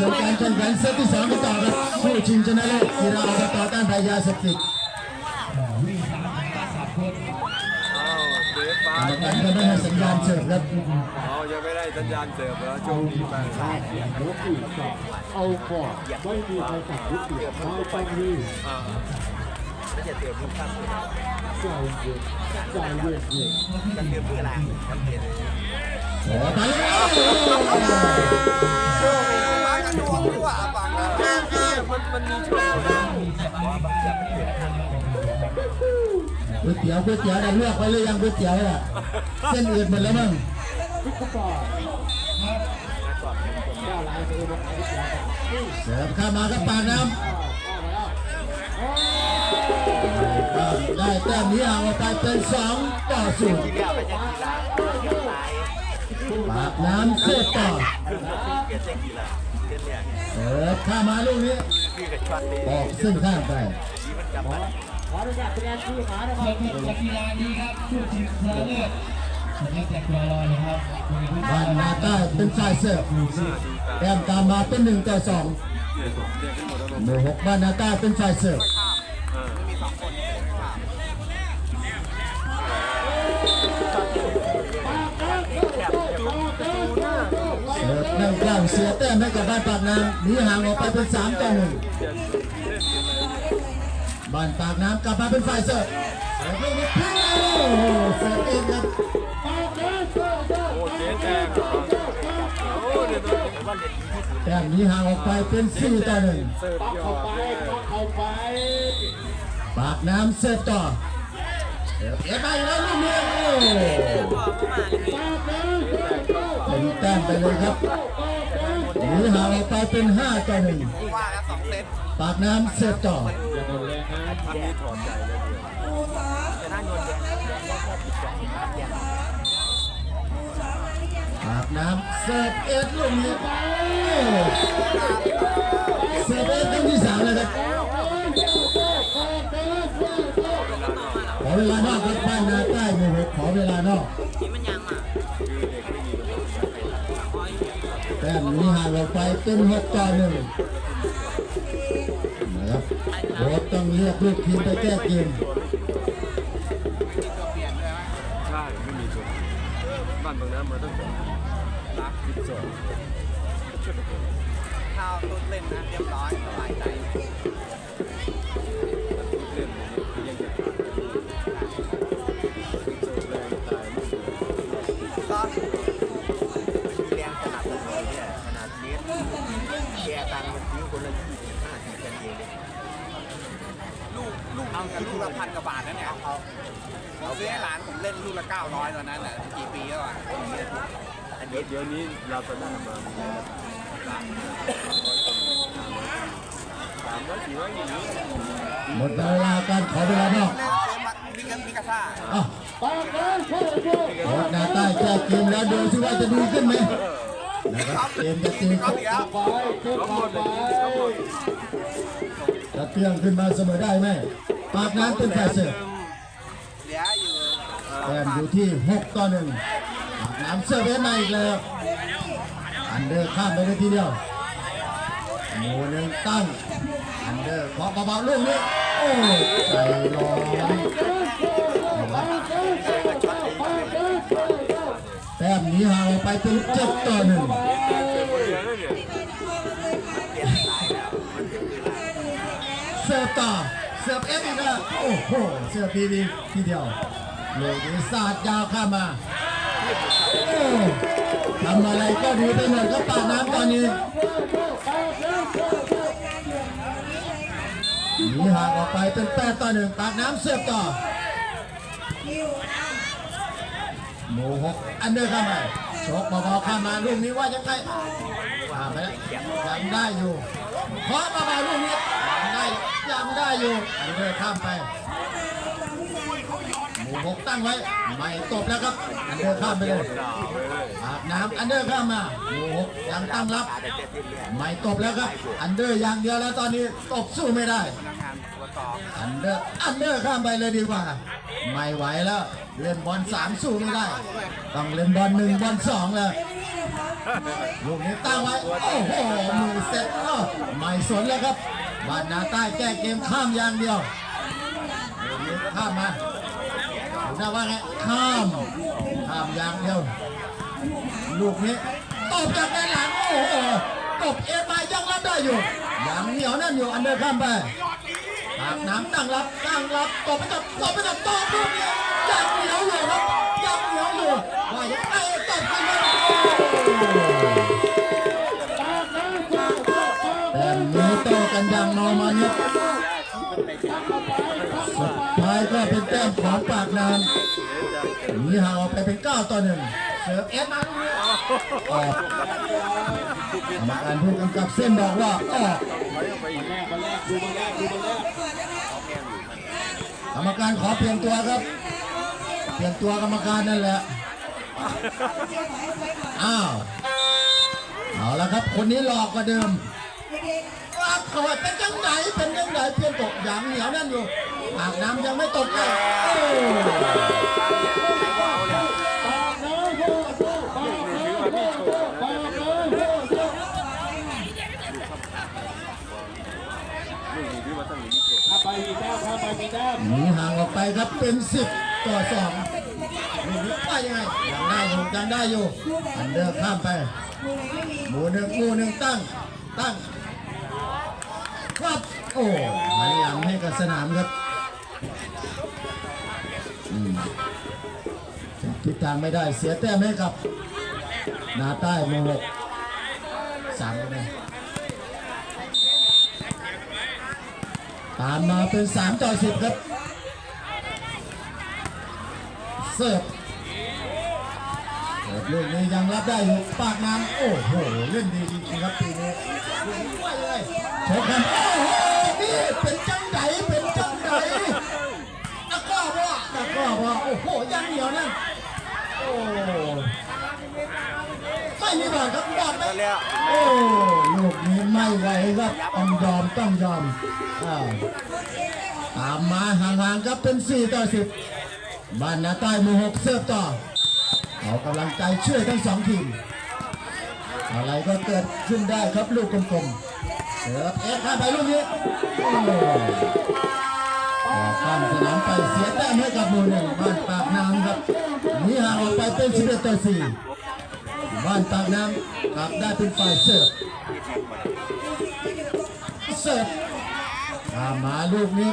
ชมการแข่งขันเซตที่สองกันต่อครับผู้ชิงชนะเลิศกีฬาอบตต้านภัยยาเสพติดอ้าเจ้ากรรมการก็ไม่ให้สัญญาณเสิร์ฟครับอ๋อยังไม่ได้สัญญาณเสิร์ฟแล้วโชคดีไปยกอีกสอเอาก่อนไม่มีใครสั่งยุติไม่ต้องรีบอ่าใจเย็นใจเย็นเย็นขอไปแล้ว ดวงดีกว่าบังมันมันมีโชคก๋วยเตี๋ยวก๋วยเตี๋ยวได้เลือกไว้หรือยังก๋วยเตี๋ยวอะเส้นอื่นหมดแล้วมั้งทุกคนเจ้าลายตัวบอกให้ทุกคนเสิร์ฟข้ามาครับปากน้ำได้แต้มนี้เอาไปเป็นสองต่อศูนย์ ปากน้ำเสิร์ฟต่อเสิร์ฟเข้ามาลูกนี้ออกเส้นข้างไปขออนุญาตแสดงชื่อหานะครับกีฬานี้ครับผู้ชิงชนะเลิศผมเรียกแต่ตัวลอยนะครับบ้านนาใต้เป็นฝ่ายเสิร์ฟแต้มตามมาเป็นหนึ่งต่อสองหมู่หกบ้านนาใต้เป็นฝ่ายเสิร์ฟ เสิร์ฟนั่งกลางเสียแต้มให้กับบ้านปากน้ำหนีห่างออกไปเป็นสามต่อหนึ่งบ้านปากน้ำกลับมาเป็นฝ่ายเสิร์ฟเสิร์ฟลูกนี้พลิกโอ้โหเสิร์ฟเองครับแดงโอ้เดี๋ยวแต้มหนีห่างออกไปเป็นสี่ต่อหนึ่งเสิร์ฟยอเข้าไปเข้าไปปากน้ำเสิร์ฟต่อเสิร์ฟเอ็ดไปแล้วลูกนี้โอ้ เป็นแต้มไปเลยครับหนีห่างออกไปเป็นห้าต่อหนึ่งปากน้ำเสิร์ฟต่ออย่าโดนแรงนะอันนี้ถอดใจเลยปากน้ำเสิร์ฟเอ็ดลูกนี้โอ้เสิร์ฟเอ็ดเป็นที่สามเลยครับขอเวลานอกครับบ้านนาใต้หมู่หกขอเวลานอก แต้มนี้ห่างออกไปเป็นหกต่อหนึ่งนะครับโค้ชต้องเรียกลูกทีมไปแก้เกมใช่ไม่มีโชคบ้านตรงนั้นมันต้องรักสิบสองข้าวตุ้นเล่นนะเรียบร้อยสบายใจ ลูกเอาลูกละพันกว่าบาทนะเนี่ยเอาเอาซื้อให้หลานผมเล่นลูกละเก้าร้อยตอนนั้นน่ะกี่ปีแล้วอะเดี๋ยวเดี๋ยวนี้เราจะได้มาสามร้อยสี่ร้อยอย่างนี้หมดเวลาการขอเวลานอกเล่นซื้อมามิกามิกาซ่าอ้าวปากน้ำเข้าไปโค้ชนาใต้แก้เกมแล้วดูสิว่าจะดีขึ้นไหมนะครับเกมจะตีเอาอีกแล้วไปเข้าไปจะเตี้ยงขึ้นมาเสมอได้ไหม ปากน้ำเป็นฝ่ายเสิร์ฟเหลืออยู่แต้มอยู่ที่ 6 ต่อหนึ่งปากน้ำเสิร์ฟเอ็นมาอีกแล้วอันเดอร์ข้ามไปเลยทีเดียวหมูหนึ่งตั้ง อันเดอร์เคาะเบาๆลูกนี้ โอ้ใจร้อนแต้มนี้ห่างออกไปเป็น7ต่อหนึ่งเสิร์ฟต่อ เสิร์ฟเอฟอีกแล้วโอ้โหเสิร์ฟดีดีทีเดียวลูกนี้สาดยาวข้ามมาทำอะไรก็ดีไปหมดก็ปากน้ำตอนนี้หนีห่างออกไปเป็นแปดต่อหนึ่งปากน้ำเสิร์ฟต่อหมูหกอันเดอร์ข้ามไปโชกเบาๆข้ามมาลูกนี้ว่ายังไงข้าไปแล้วยังได้อยู่เคาะเบาๆลูกนี้ ได้ยังได้อยู่อันเดอร์ข้ามไปหมู่หกตั้งไว้ไม่ตบแล้วครับอันเดอร์ข้ามไปเลยด่าไปเลยปากน้ำอันเดอร์ข้ามมาหมู่หกยังตั้งรับไม่ตบแล้วครับ อันเดอร์อย่างเดียวแล้วตอนนี้ตบสู้ไม่ได้อันเดอร์อันเดอร์ข้ามไปเลยดีกว่า ไม่ไหวแล้วเล่นบอลสามสู้ไม่ได้ต้องเล่นบอลหนึ่งบอลสองแล้วลูกนี้ตั้งไว้โอ้โหมือเซ็ตเอ้าไม่สนแล้วครับ บานนาใต้แก้เกมข้ามอย่างเดียวข้ามมาหน้าว่าไงข้ามข้ามอย่างเดียว ลูกนี้ตบจากด้านหลัง โอ้โหตบเอ็นมายังรับได้อยู่ยังเหนียวแนั่นอยู่อันเดอร์ข้ามไปปากน้ำตั้งรับตั้งรับตบไปกับตบไปกับตบลูกนี้ยังเหนียวอยู่ครับยังเหนียวอยู่ว่ายังไงตบไปเลย อย่างนอมานิดสุดท้ายก็เป็นแต้มของปากน้ำหนีห่างออกไปเป็นเก้าต่อหนึ่งเสิร์ฟเอสมาลูกนี้ออกกรรมการผู้กำกับเส้นบอกว่าออกกรรมการขอเปลี่ยนตัวครับ เปลี่ยนตัวกรรมการนั่นแหละอ้าวเอาละครับ คนนี้หลอกกว่าเดิม ว่าเขาว่าเป็นจังไหนเป็นจังไหนเพียนตกอย่างเหนียวแน่นอยู่หากน้ำยังไม่ตกเลยโอ้หนีห่างออกไปครับเป็นสิบต่อสองลูกนี้ไปยังไงยังได้อยู่ยังได้อยู่อันเดอร์ข้ามไปหมูหนึ่งหมูหนึ่งตั้งตั้ง ครับ โอ้หันหลังให้กับสนามครับทิศทางไม่ได้เสียแต้มให้กับนาใต้โมหกสามคะแนนตามมาเป็นสามต่อสิบครับ เสิร์ฟ ลูกนี้ยังรับได้อยู่ปากน้ำโอ้โหเล่นดีจริงๆครับปีนี้ลูกนี้ไปเลยโชว์กันโอ้โหนี่เป็นจังไดเป็นจังไดตะก้อว่าตะก้อว่าโอ้โหยังเหนียวนั่นโอ้ไม่มีบอลครับบอลไม่โอ้ลูกนี้ไม่ไหวครับต้องยอมต้องยอมอ้าตามมาห่างๆครับเป็น4ต่อ10บ้านนาใต้หมู่หกเสิร์ฟต่อ เอากำลังใจช่วยทั้งสองทีม อะไรก็เกิดขึ้นได้ครับลูกกลมๆเสือเอ็กข้ามไปลูกนี้กข้ามสนามไปเสียแต้มให้กับหมู่หนึ่งบ้านปากน้ำครับนีห่างออกไปเป็น11ต่อ4บ้านปากน้ำกลับได้เป็นฝ่ายเสิร์ฟเสิร์ฟตามมาลูกนี้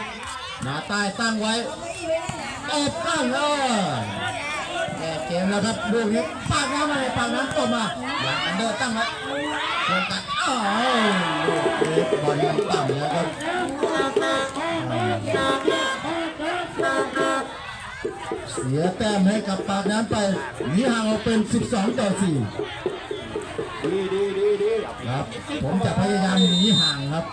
หน้าใต้ตั้งไว้ตบข้างเออ เกมแล้วครับลูกนี้ปากน้ำมาปากน้ำตบมาอย่างอันเดอร์ตั้งไว้โครงการอ้าวลูกเล็กบอลมันต่ำแล้วครับเสียแต้มให้กับปากน้ำไปหนีห่างออกเป็น 12 ต่อ 4 ดีดีดีดีครับ ผมจะพยายามหนีห่างครับ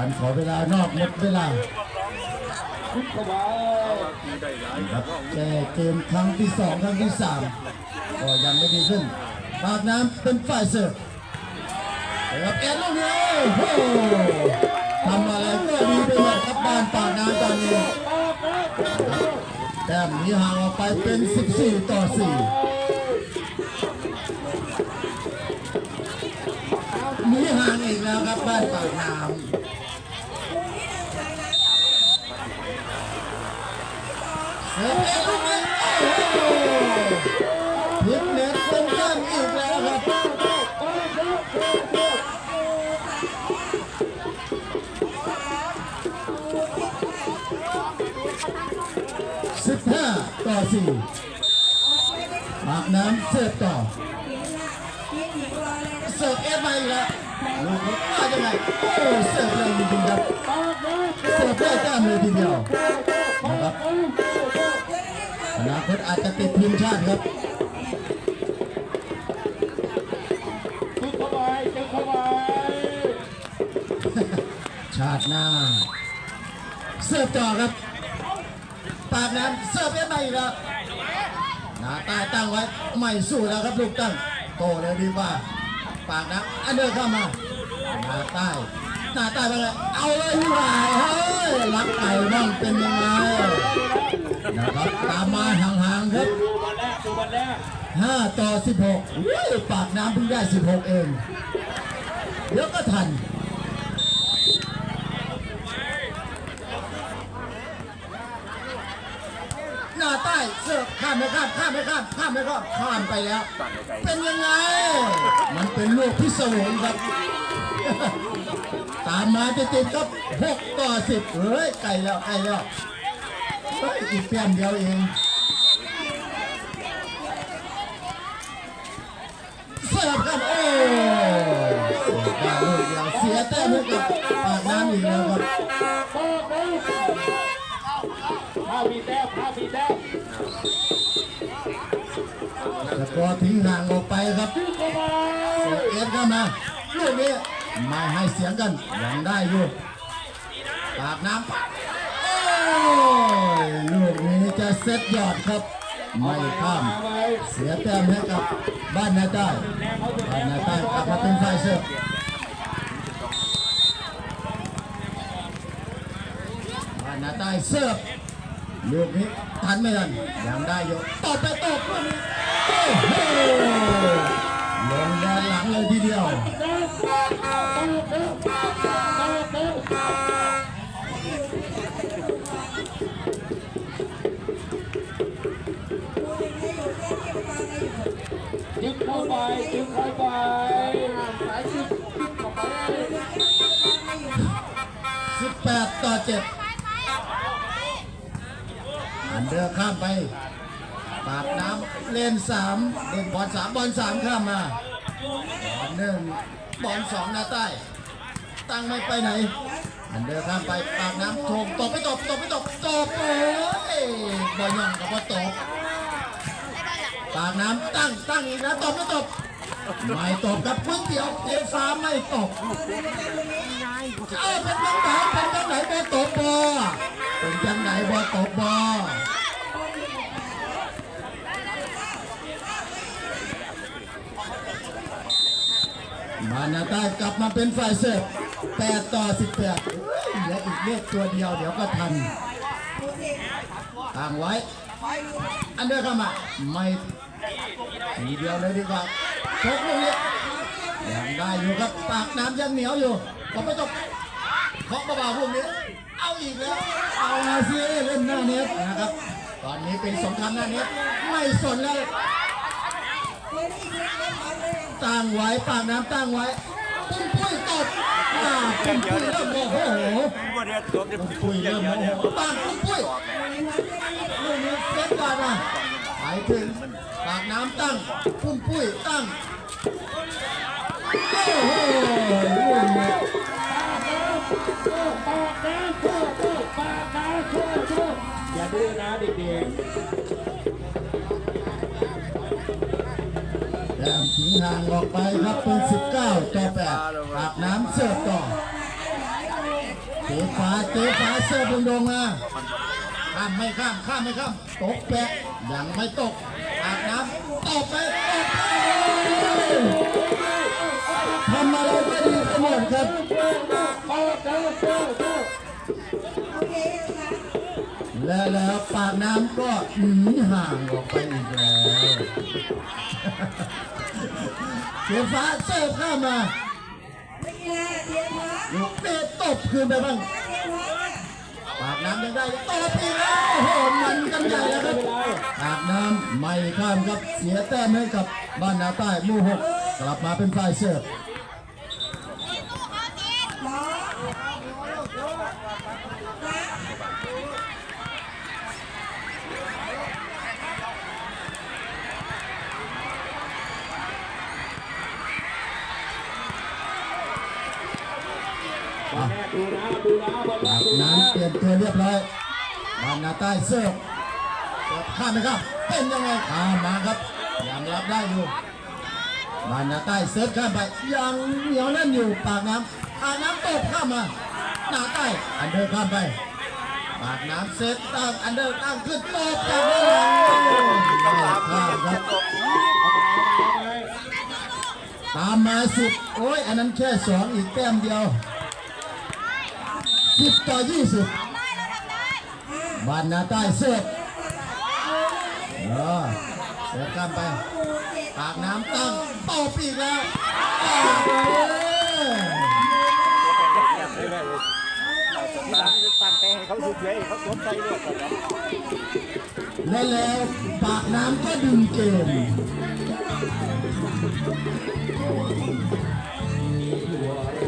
การขอเวลานอกหมดเวลาขึ้นเข้าไปตีได้หลครับแก้เกมครั้งที่สองครั้งที่สามก็ยังไม่ดีขึ้นปากน้ำเป็นฝ่ายเสิร์ฟครับแอนลูกนี้โอ้ทำอะไรก็ดีไปหมดครับบ้านปากน้ำตอนนี้แต้มนี้ห่างออกไปเป็น 14 ต่อ 4 นีห่างอีกแล้วครับบ้านปากน้ำ เฮ้ยลูกนี้โอ้โห พลิกเน็ตเป็นแต้มอีกแล้วครับสิบห้าต่อสี่ปากน้ำเสิร์ฟต่อเสิร์ฟเอฟมาอีกแล้วลูกนี้มายังไงโอ้เสิร์ฟแรงจริงๆครับเสิร์ฟได้แต้มเลยทีเดียวนะครับ อนาคตอาจจะติดทีมชาติครับขึ้นเข้าไปขึ้นเข้าไปชาติหน้า เสิร์ฟต่อครับ ปากน้ำเสิร์ฟได้ไหมอีกแล้วหน้าใต้ตั้งไว้ไม่สู้แล้วครับลูกตั้งโตเลยดีกว่า ปากน้ำอันเดินเข้ามาหน้าใต้ หน้าใต้ไปเลยเอาเลยดีกว่าเฮ้ยรักไก่บ้างเป็นยังไงนะครับตามมาห่างๆครับดูบอลแรกดูบอลแรก5ต่อ16อุ้ยปากน้ำเพิ่งได้16เองเดี๋ยวก็ทันหน้าใต้เสิร์ฟข้ามไม่ข้ามข้ามไม่ข้ามข้ามไม่ข้ามข้ามไปแล้ว เป็นยังไง มันเป็นลูกพิศวงครับ ตามมาติดๆครับ6ต่อ10เฮ้ยไกลแล้วไกลแล้วอีกแต้มเดียวเองเสิร์ฟครับโอ้เสิร์ฟได้ลูกเดียวเสียแต้มกับปากน้ำอีกแล้วครับข้าวมีแต้มข้าวมีแต้มสกอร์ทิ้งห่างออกไปครับเอ็นเข้ามาลูกนี้ ไม่ให้เสียงกันยังได้อยู่ปากน้ำโอ้ยลูกนี้จะเซตยอดครับ ไม่ข้าม เสียแต้มให้กับบ้านนาใต้บ้านนาใต้กลับมาเป็นฝ่าเสิร์ฟบ้านนาใต้เสิร์ฟลูกนี้ทันไม่ทันยังได้อยู่ตบไปตบลูกนี้โอ้โห จึงเข้าไปจึงเข้าไปสายจึงเข้าไป18ต่อ7อันเดอร์ข้ามไป ปากน้ำเล่น3เล่นบอล3บอล3ข้ามมาบอลหนึ่งบอลสองหน้าใต้ ตั้งไม่ไปไหน อันเดอร์ข้ามไป ปากน้ำทงตบไปตบตบไปตบตบโอ้ยบอลย่องกับว่าตบ ปากน้ำตั้งตั้งอีกแล้วตบไม่ตบไม่ตบครับก๋วยเตี๋ยวเตียวฟ้าไม่ตบเอ้าเป็นจังไหนเป็นจังไหนบ่ตบบอเป็นจังไหนบ่ตบบอมานาใต้กลับมาเป็นฝ่ายเสิร์ฟ8ต่อ 18เฮ้ยเหลืออีกเลขตัวเดียวเดี๋ยวก็ทันตั้งไว้ อันเดอร์เข้ามาไม่ ทีเดียวเลยดีกว่าชกลูกนี้ยังได้อยู่ครับปากน้ำยังเหนียวอยู่ผมไม่ต้องเคาะเบาๆพวกนี้ เอาอีกแล้ว เอามาสิเล่นหน้าเน็ตนะครับ ตอนนี้เป็นสงครามหน้าเน็ตไม่สนแล้วตั้งไว้ปากน้ำตั้งไว้ปุ้มปุ้ยตบอ่าปุ้มปุ้ยเริ่มโมโหตัวเดี๋ยวปุ้มปุ้ยเริ่มโมโหปากปุ้มปุ้ยลูกนี้เซ็ตก่อนมาไปถึงากน้ำตั้งปุ้มปุ้ยตั้ง โอ้โหลูกนี้ปากน้ำชั่วชั่วปากน้ำชั่วชั่วอย่าดื้อนะเด็กๆแต้มทิ้งห่างออกไปครับเป็น 19 ต่อ8ปากน้ำเสิร์ฟต่อฟ้าเจ๊ฟ้าเสิร์ฟลงๆมาข้ามไม่ข้ามข้ามไม่ข้าม ตกแปะยังไม่ตก ตกไปตกไปทำอะไรก็ดีไปหมดครับและแล้วปากน้ำก็หนีห่างออกไปอีกแล้วเสียฟ้าเสิร์ฟเข้ามาลูกเตะตบคืนไปบ้าง ปากน้ำยังได้ตบอีกแล้วโอ้โหมันกันใหญ่แล้วครับปากน้ำไม่ข้ามครับเสียแต้มให้กับบ้านนาใต้มู่หกกลับมาเป็นฝ่ายเสิร์ฟ ดูนะดูนะบอลปากน้ำเปลี่ยนตัวเรียบร้อยบ้านนาใต้เสิร์ฟเสิร์ฟข้ามไหมครับเป็นยังไงข้ามมาครับยังรับได้อยู่บ้านนาใต้เสิร์ฟข้ามไปยังเหนียวแน่นอยู่ปากน้ำปากน้ำตบข้ามมานาใต้อันเดอร์ข้ามไปปากน้ำเซตตั้งอันเดอร์ตั้งขึ้นตบจากด้านหลังข้ามครับตามมาสิบโอ้ยอันนั้นแค่สองอีกแต้มเดียว ต่อยี่สิบบ้านนาใต้เสิร์ฟเออเสิร์ฟข้ามไป ปากน้ำตั้งตบอีกแล้วตบเลยตั้งแต่ให้เขาสุดเลยเขาสนใจเลยและแล้วปากน้ำก็ดึงเกมว่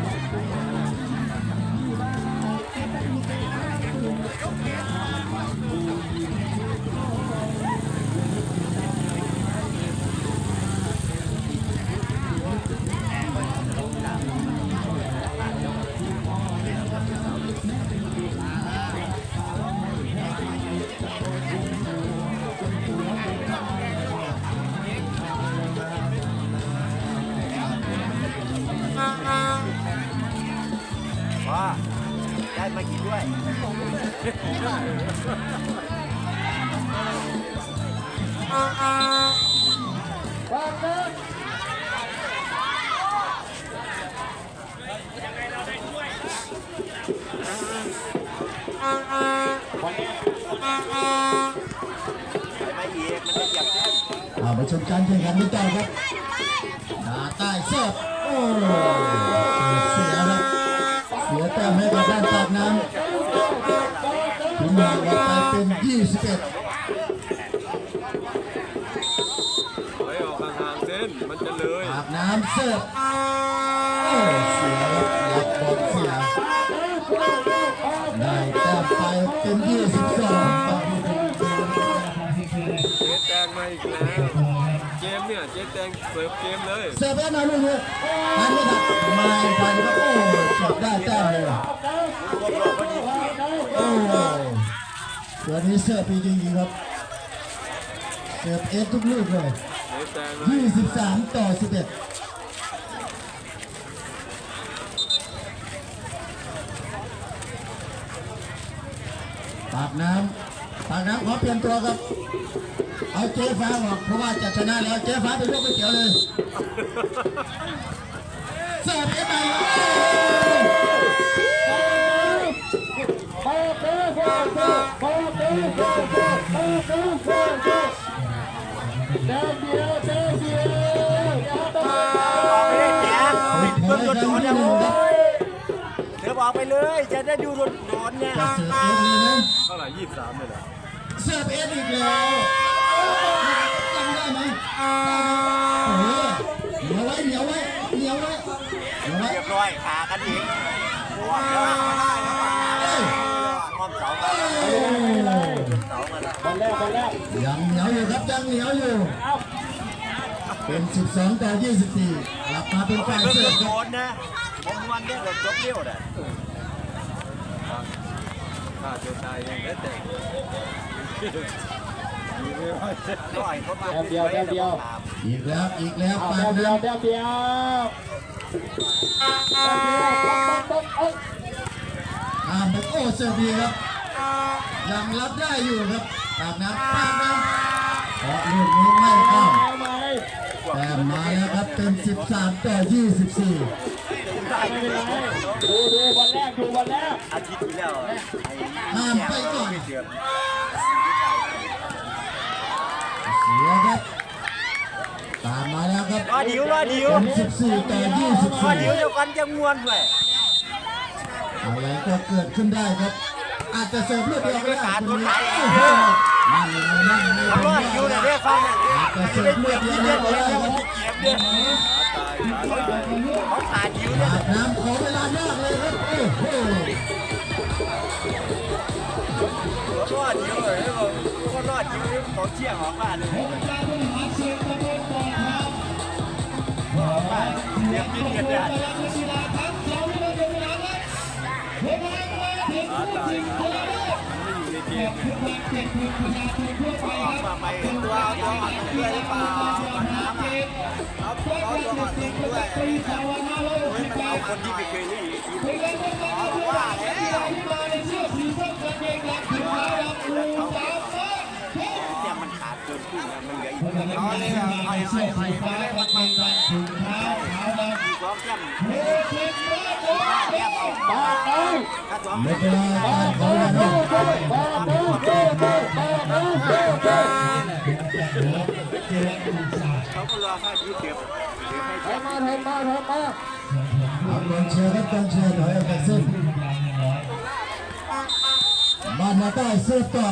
เหยียบเส้นเอามาชมการแข่งขันกันต่อครับนาใต้เสิร์ฟโอ้เสียครับเสียแต้มให้กับด้านปากน้ำ ถึงห่างออกไปเป็น 21ไปออกห่างๆเส้น มันจะเลยปากน้ำเสิร์ฟโอ้เสียครับรับบอลเสียได้แต้มไปเป็น 22ต่อเจ๊แตงมาอีกแล้ว เกมเนี่ย เจ๊แตงเสิร์ฟเกมเลย เสิร์ฟแล้วนะลูกนี้ทันไม่ทันไม่ทันครับโอ้เสิร์ฟได้แต้มเลยโอ้ ตัวนี้เสิร์ฟดีจริงๆครับเสิร์ฟเอสทุกลูกเลย23 ต่อ 11ปากน้ำปากน้ำขอเปลี่ยนตัวครับ เอาเจ๊ฟ้าออกเพราะว่าจะชนะแล้ว เจ๊ฟ้าไปลวกก๋วยเตี๋ยวเลยเสิร์ฟเอสไปเลยโอ้ยโดนโดนเนี่ยโอ้ยเดี๋ยวบอกไปเลย จะได้ดูโดนโดนเนี่ยเสิร์ฟเอสเลยนะเท่าไหร่ยี่สิบสามเลยเหรอเสิร์ฟเอสอีกแล้วจำได้ไหมโอ้ยเหนียวไว้เหนียวไว้เหนียวไว้เหนียวไว้เรียบร้อยขากันอีกโความเสาโอ้เสามาแล้วบอลแรกบอลแรกยังเหนียวอยู่ครับยังเหนียวอยู่ เป็น 12 ต่อ 24กลับมาเป็นฝ่ายเพิ่เสิร์ฟงคโดรับนนะผมวันนี้เราจบเร็วเลยฆ่าตัวตายเองแล้วแต่มีไม่ไหวต่อยเขามาแต้มเดียวแต้มเดียวอีกแล้วอีกแล้วเอาปาแต้กมเดียน้วแต้มเดียวแต้มเดียวปั๊บปั๊บปั๊บ เอ้ยำข้ามไปโอ้เสิร์ฟดีครับยังรับได้อยู่ครับปากน้ำปากน้ำเพราะลูกนี้ไม่เข้าเอาไหมแต้มมาแล้วครับเป็น 13 ต่อ 24ไม่เป็นไรดูดูบอลแรกดูบอลแรกอาทิตย์ที่แล้วห้ามไปก่อนเดือนเสียครับตามมาแล้วครับรอดิวรอดิวเป็น14ต่อรอดิว24เดียวกันจะมวนด้วย อะไรก็เกิดขึ้นได้ครับ อาจจะเสิร์ฟลูกเดียวก็ได้คนนี้นั่นเลยนั่นเลยรอดิวเนี่ยได้ฟังเนี่ยอาจจะเสิร์ฟลูกเดียวก็ได้ครับเก็บเนี่ยตายตายเขาขาดิวเนี่ยน้ำขอเวลามากเลยครับโอ้โหรอดยิ้วเลยก็รอดิวเขาเชี่ยงออกมาเลยเรียบยืดกันได้ ออกมาไปตัวตัวอ่อนด้วยหรือเปล่าน้ำเอาเอาตัวอ่อนด้วยมันเอาคนที่ไปเคยเล่นทีมว่าแล้วเนี่ เหลืออีกเอาเลยเอาเอาเอาเอาสองแก้มแก้มเอาบ้าเอ้ยถ้าสองไม่เป็นไรการขอเวลาดูดูบ้าดูดูดูบ้าดูดูดูเขาก็รอค่ายืดเดียวเดี๋ยวให้ทำมาทำมาทำมาเอากองเชียร์ครับกองเชียร์ถอยออากเส้นบ้านนาใต้เสิร์ฟต่อ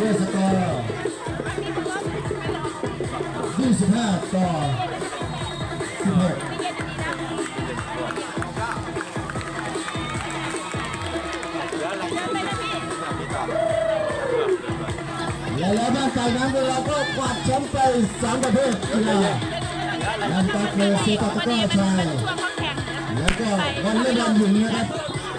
ด้วยสกอร์25ต่อ16และแล้วบ้านจากนั้นเราก็กวาดแชมป์ไปสามประเภทกีฬานั่นก็คือเซตตะก้อชายแล้วก็วอลเลย์บอลหญิงนะครับ